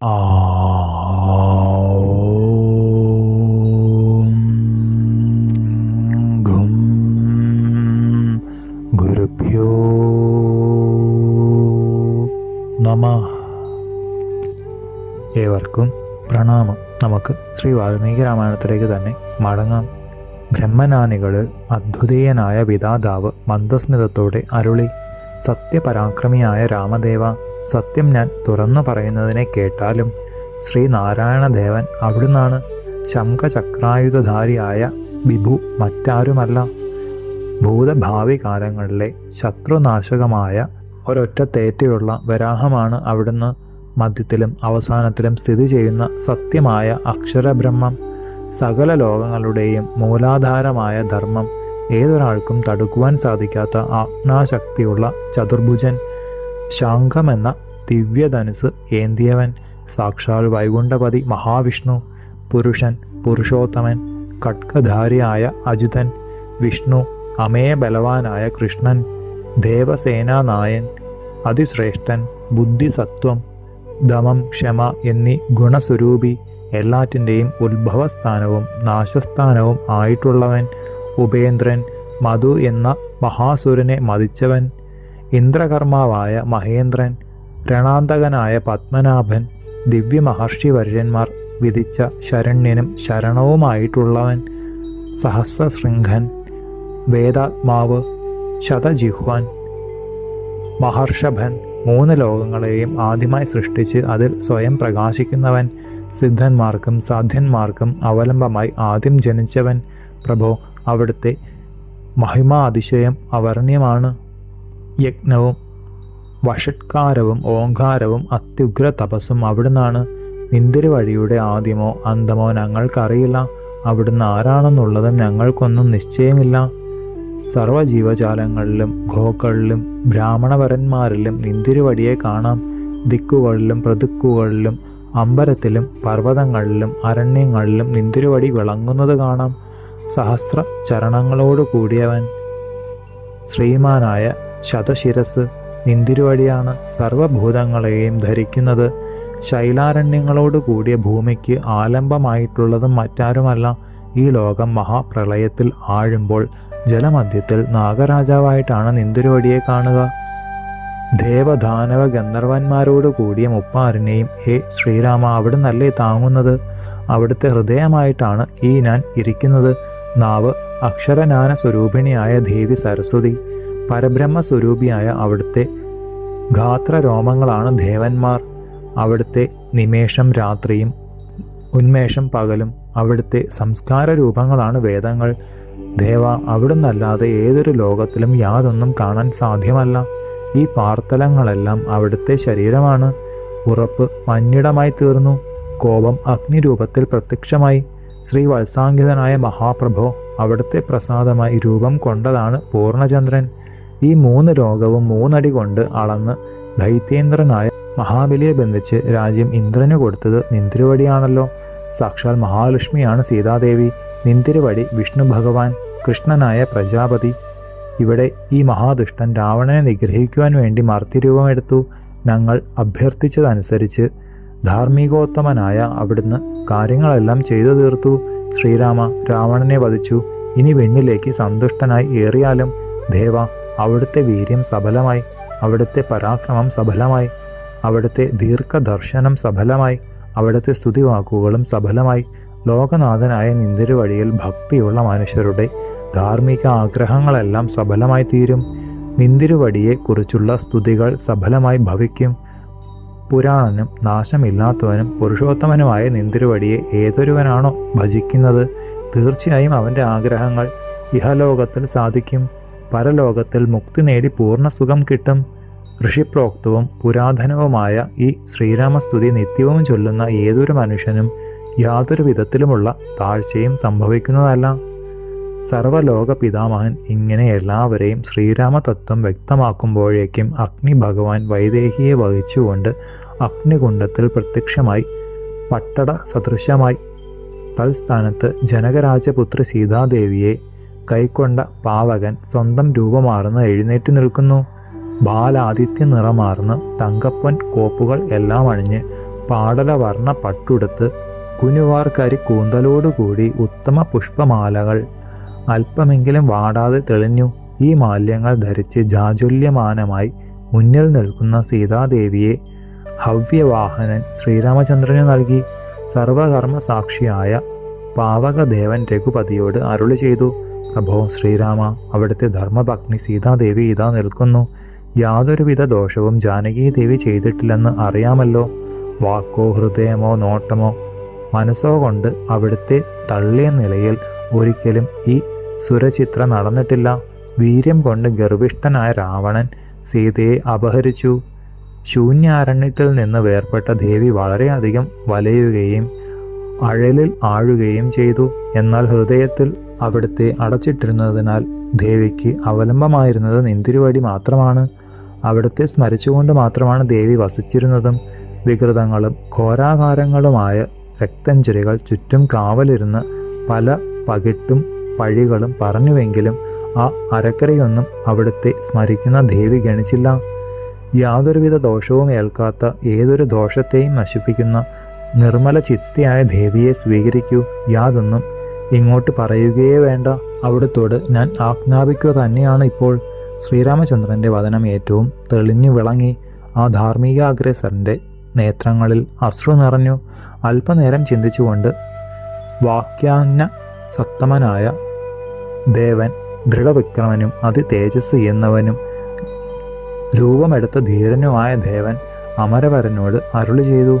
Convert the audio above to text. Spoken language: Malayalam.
ഗുരുഭ്യോ ഏവർക്കും പ്രണാമം. നമുക്ക് ശ്രീ വാൽമീകി രാമായണത്തിലേക്ക് തന്നെ മടങ്ങാം. ബ്രഹ്മനാനികൾ അദ്വിതീയനായ പിതാതാവ് മന്ദസ്മിതത്തോടെ അരുളി സത്യപരാക്രമിയായ രാമദേവ സത്യം ഞാൻ തുറന്നു പറയുന്നതിനെ കേട്ടാലും ശ്രീനാരായണദേവൻ അവിടുന്നാണ് ശംഖചക്രായുധധാരിയായ വിഭു മറ്റാരുമല്ല. ഭൂതഭാവി കാലങ്ങളിലെ ശത്രുനാശകമായ ഒരൊറ്റ തേറ്റയുള്ള വരാഹമാണ് അവിടുന്ന് മധ്യത്തിലും അവസാനത്തിലും സ്ഥിതി ചെയ്യുന്ന സത്യമായ അക്ഷരബ്രഹ്മം. സകല ലോകങ്ങളുടെയും മൂലാധാരമായ ധർമ്മം ഏതൊരാൾക്കും തടുക്കുവാൻ സാധിക്കാത്ത ആജ്ഞാശക്തിയുള്ള ചതുർഭുജൻ ശാഖമെന്ന ദിവ്യധനുസ് ഏന്തിയവൻ സാക്ഷാൽ വൈകുണ്ഠപതി മഹാവിഷ്ണു പുരുഷൻ പുരുഷോത്തമൻ ഖഡ്ഗധാരിയായ അജിതൻ വിഷ്ണു അമേയ ബലവാനായ കൃഷ്ണൻ ദേവസേനാനായൻ അതിശ്രേഷ്ഠൻ ബുദ്ധിസത്വം ദമം ക്ഷമ എന്നീ ഗുണസ്വരൂപി എല്ലാറ്റിന്റെയും ഉത്ഭവസ്ഥാനവും നാശസ്ഥാനവും ആയിട്ടുള്ളവൻ ഉപേന്ദ്രൻ മധു എന്ന മഹാസുരനെ മതിച്ചവൻ ഇന്ദ്രകർമാവായ മഹേന്ദ്രൻ രണാന്തകനായ പത്മനാഭൻ ദിവ്യ മഹർഷി ദിവ്യമഹർഷിവര്യന്മാർ വിധിച്ച ശരണ്യനും ശരണവുമായിട്ടുള്ളവൻ സഹസ്രശൃംഖൻ വേദാത്മാവ് ശതജിഹ്വാൻ മഹർഷഭൻ മൂന്ന് ലോകങ്ങളെയും ആദ്യമായി സൃഷ്ടിച്ച് അതിൽ സ്വയം പ്രകാശിക്കുന്നവൻ സിദ്ധന്മാർക്കും സാധ്യന്മാർക്കും അവലംബമായി ആദ്യം ജനിച്ചവൻ പ്രഭോ. അവിടുത്തെ മഹിമാതിശയം അവർണ്യമാണ്. യജ്ഞവും വഷട്കാരവും ഓങ്കാരവും അത്യുഗ്ര തപസ്സും അവിടുന്നാണ്. നിന്തിരി വഴിയുടെ ആദ്യമോ അന്തമോ ഞങ്ങൾക്കറിയില്ല. അവിടുന്ന് ആരാണെന്നുള്ളതും ഞങ്ങൾക്കൊന്നും നിശ്ചയമില്ല. സർവജീവജാലങ്ങളിലും ഗോക്കളിലും ബ്രാഹ്മണവരന്മാരിലും നിന്തിരുവടിയെ കാണാം. ദിക്കുകളിലും പ്രതിക്കുകളിലും അമ്പരത്തിലും പർവതങ്ങളിലും അരണ്യങ്ങളിലും നിന്തിരുവടി വിളങ്ങുന്നത് കാണാം. സഹസ്ര ചരണങ്ങളോട് കൂടിയവൻ ശ്രീമാനായ ശതശിരസ് നിന്തിരുവടിയാണ് സർവഭൂതങ്ങളെയും ധരിക്കുന്നത്. ശൈലാരണ്യങ്ങളോട് കൂടിയ ഭൂമിക്ക് ആലംബമായിട്ടുള്ളതും മറ്റാരുമല്ല. ഈ ലോകം മഹാപ്രളയത്തിൽ ആഴുമ്പോൾ ജലമധ്യത്തിൽ നാഗരാജാവായിട്ടാണ് നിന്തിരുവടിയെ കാണുക. ദേവദാനവ ഗന്ധർവന്മാരോട് കൂടിയ മുപ്പാറിനെയും ഹേ ശ്രീരാമ അവിടുന്നല്ലേ താങ്ങുന്നത്? അവിടുത്തെ ഹൃദയമായിട്ടാണ് ഈ ഞാൻ ഇരിക്കുന്നത്. നാവ് അക്ഷരജ്ഞാന സ്വരൂപിണിയായ ദേവി സരസ്വതി. പരബ്രഹ്മ സ്വരൂപിയായ അവിടുത്തെ ഗാത്രരോമങ്ങളാണ് ദേവന്മാർ. അവിടുത്തെ നിമേഷം രാത്രിയും ഉന്മേഷം പകലും അവിടുത്തെ സംസ്കാര രൂപങ്ങളാണ് വേദങ്ങൾ. ദേവ അവിടുന്നല്ലാതെ ഏതൊരു ലോകത്തിലും യാതൊന്നും കാണാൻ സാധ്യമല്ല. ഈ പാർത്തലങ്ങളെല്ലാം അവിടുത്തെ ശരീരമാണ്. ഉറപ്പ് മഞ്ഞിടമായി തീർന്നു. കോപം അഗ്നിരൂപത്തിൽ പ്രത്യക്ഷമായി. ശ്രീ വത്സാങ്കിതനായ മഹാപ്രഭോ അവിടുത്തെ പ്രസാദമായി രൂപം കൊണ്ടതാണ് പൂർണചന്ദ്രൻ ഈ മൂന്ന് രോഗവും മൂന്നടി കൊണ്ട് അളന്ന് ദൈത്യേന്ദ്രനായ മഹാബലിയെ ബന്ധിച്ച് രാജ്യം ഇന്ദ്രന് കൊടുത്തത് നിന്തിരുവടിയാണല്ലോ. സാക്ഷാൽ മഹാലക്ഷ്മിയാണ് സീതാദേവി. നിന്തിരുവടി വിഷ്ണു ഭഗവാൻ കൃഷ്ണനായ പ്രജാപതി. ഇവിടെ ഈ മഹാദുഷ്ടൻ രാവണനെ നിഗ്രഹിക്കുവാൻ വേണ്ടി മർത്തിരൂപമെടുത്തു ഞങ്ങൾ അഭ്യർത്ഥിച്ചതനുസരിച്ച് ധാർമ്മികോത്തമനായ അവിടുന്ന് കാര്യങ്ങളെല്ലാം ചെയ്തു തീർത്തു. ശ്രീരാമ രാവണനെ വധിച്ചു. ഇനി വെണ്ണിലേക്ക് സന്തുഷ്ടനായി ഏറിയാലും ദേവ അവിടുത്തെ വീര്യം സഫലമായി അവിടുത്തെ പരാക്രമം സഫലമായി അവിടുത്തെ ദീർഘദർശനം സഫലമായി അവിടുത്തെ സ്തുതിവാക്കുകളും സഫലമായി ലോകനാഥനായ നിന്തിരുവഴിയിൽ ഭക്തിയുള്ള മനുഷ്യരുടെ ധാർമ്മിക ആഗ്രഹങ്ങളെല്ലാം സഫലമായി തീരും. നിന്തിരുവടിയെ കുറിച്ചുള്ള സ്തുതികൾ സഫലമായി ഭവിക്കും. പുരാണനും നാശമില്ലാത്തവനും പുരുഷോത്തമനുമായ നിന്തിരുവടിയെ ഏതൊരുവനാണോ ഭജിക്കുന്നത് തീർച്ചയായും അവന്റെ ആഗ്രഹങ്ങൾ ഇഹലോകത്തിൽ സാധിക്കും. പരലോകത്തിൽ മുക്തി നേടി പൂർണ സുഖം കിട്ടും. ഋഷിപ്രോക്തവും പുരാതനവുമായ ഈ ശ്രീരാമസ്തുതി നിത്യവും ചൊല്ലുന്ന ഏതൊരു മനുഷ്യനും യാതൊരു വിധത്തിലുമുള്ള താഴ്ചയും സംഭവിക്കുന്നതല്ല. സർവലോക പിതാമഹൻ ഇങ്ങനെ എല്ലാവരെയും ശ്രീരാമതത്വം വ്യക്തമാക്കുമ്പോഴേക്കും അഗ്നി ഭഗവാൻ വൈദേഹിയെ വഹിച്ചുകൊണ്ട് അഗ്നികുണ്ഡത്തിൽ പ്രത്യക്ഷമായി പട്ടട സദൃശമായി തൽസ്ഥാനത്ത് ജനകരാജപുത്രി സീതാദേവിയെ കൈക്കൊണ്ട പാവകൻ സ്വന്തം രൂപമാർന്ന് എഴുന്നേറ്റ് നിൽക്കുന്നു. ബാലാദിത്യ നിറമാർന്ന് തങ്കപ്പൊൻ കോപ്പുകൾ എല്ലാം അണിഞ്ഞ് പാടലവർണ പട്ടുടുത്ത് കുനുവാർക്കരി കൂന്തലോടുകൂടി ഉത്തമ പുഷ്പമാലകൾ അല്പമെങ്കിലും വാടാതെ തെളിഞ്ഞു. ഈ മാല്യങ്ങൾ ധരിച്ച് ജാജുല്യമാനമായി മുന്നിൽ നിൽക്കുന്ന സീതാദേവിയെ ഹവ്യവാഹനൻ ശ്രീരാമചന്ദ്രന് നൽകി. സർവകർമ്മ സാക്ഷിയായ പാവകദേവൻ രഘുപതിയോട് അരുളി ചെയ്തു. പ്രഭോ ശ്രീരാമ അവിടുത്തെ ധർമ്മഭഗ്നി സീതാദേവി ഇതാ നിൽക്കുന്നു. യാതൊരുവിധ ദോഷവും ജാനകീദേവി ചെയ്തിട്ടില്ലെന്ന് അറിയാമല്ലോ. വാക്കോ ഹൃദയമോ നോട്ടമോ മനസ്സോ കൊണ്ട് അവിടുത്തെ തള്ളിയ നിലയിൽ ഒരിക്കലും ഈ സുരചിത്ര നടന്നിട്ടില്ല. വീര്യം കൊണ്ട് ഗർഭിഷ്ഠനായ രാവണൻ സീതയെ അപഹരിച്ചു. ശൂന്യാരണ്യത്തിൽ നിന്ന് വേർപെട്ട ദേവി വളരെയധികം വലയുകയും അഴലിൽ ആഴുകയും ചെയ്തു. എന്നാൽ ഹൃദയത്തിൽ അവിടുത്തെ അടച്ചിട്ടിരുന്നതിനാൽ ദേവിക്ക് അവലംബമായിരുന്നത് നിന്തിരുവടി മാത്രമാണ്. അവിടുത്തെ സ്മരിച്ചുകൊണ്ട് മാത്രമാണ് ദേവി വസിച്ചിരുന്നതും. വികൃതങ്ങളും ഘോരാകാരങ്ങളുമായ രക്തഞ്ചുരികൾ ചുറ്റും കാവലിരുന്ന് പല പകിട്ടും പഴികളും പറഞ്ഞുവെങ്കിലും ആ അരക്കരയൊന്നും അവിടുത്തെ സ്മരിക്കുന്ന ദേവി ഗണിച്ചില്ല. യാതൊരുവിധ ദോഷവും ഏൽക്കാത്ത ഏതൊരു ദോഷത്തെയും നശിപ്പിക്കുന്ന നിർമ്മല ചിത്തയായ ദേവിയെ സ്വീകരിക്കൂ. യാതൊന്നും ഇങ്ങോട്ട് പറയുകയേ വേണ്ട. അവിടുത്തോട് ഞാൻ ആജ്ഞാപിക്കുക തന്നെയാണ് ഇപ്പോൾ. ശ്രീരാമചന്ദ്രന്റെ വചനം ഏറ്റവും തെളിഞ്ഞു വിളങ്ങി. ആ ധാർമ്മികാഗ്രസരന്റെ നേത്രങ്ങളിൽ അശ്രു നിറഞ്ഞു. അല്പനേരം ചിന്തിച്ചുകൊണ്ട് വാക്യാന്ന സത്തമനായ ദേവൻ ദൃഢവിക്രമനും അതി തേജസ് എന്നവനും രൂപമെടുത്ത ധീരനുമായ ദേവൻ അമരവരനോട് അരുളി ചെയ്തു.